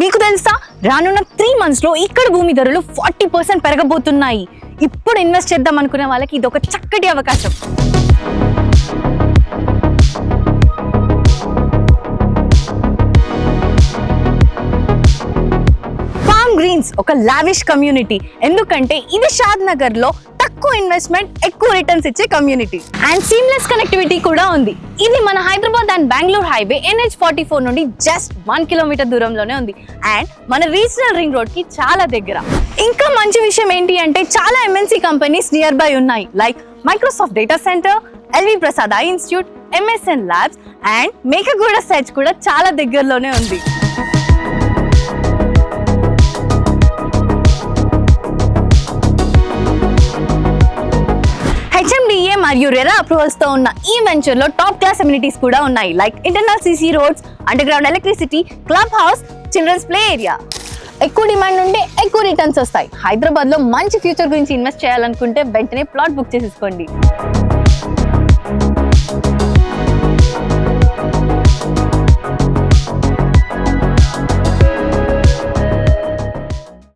మీకు తెలుసా? రానున్న త్రీ మంత్స్లో ఇక్కడ భూమి ధరలు ఫార్టీ పర్సెంట్ పెరగబోతున్నాయి. ఇప్పుడు ఇన్వెస్ట్ చేద్దాం అనుకునే వాళ్ళకి ఇది ఒక చక్కటి అవకాశం. గ్రీన్స్ ఒక లావిష్ కమ్యూనిటీ ఎందుకంటే ఇది షాద్ నగర్లో తక్కువ ఇన్వెస్ట్మెంట్ ఎక్కువ రిటర్న్స్ ఇచ్చే కమ్యూనిటీ అండ్ సీమ్లెస్ కనెక్టివిటీ కూడా ఉంది. ఇది మన Hyderabad and Bengaluru highway NH forty four నుండి జస్ట్ వన్ కిలోమీటర్ దూరంలోనే ఉంది. అండ్ మన రీజనల్ రింగ్ రోడ్కి చాలా దగ్గర. ఇంకా మంచి విషయం ఏంటి అంటే చాలా ఎంఎన్సీ కంపెనీస్ నియర్ బై ఉన్నాయి. Like Microsoft data center LV Prasad eye institute MSN labs and Mekaguda search కూడా చాలా దగ్గరలోనే ఉంది. మరియు రెరా అప్రూవల్స్తో ఉన్న ఈ వెంచర్లో టాప్ క్లాస్ అమ్యూనిటీస్ కూడా ఉన్నాయి. Like internal CC roads underground electricity club house children's play area ఎక్కువ డిమాండ్ ఉంటే ఎక్కువ రిటర్న్స్ వస్తాయి. హైదరాబాద్లో మంచి ఫ్యూచర్ గురించి ఇన్వెస్ట్ చేయాలనుకుంటే వెంటనే ప్లాట్ బుక్ చేసేసుకోండి.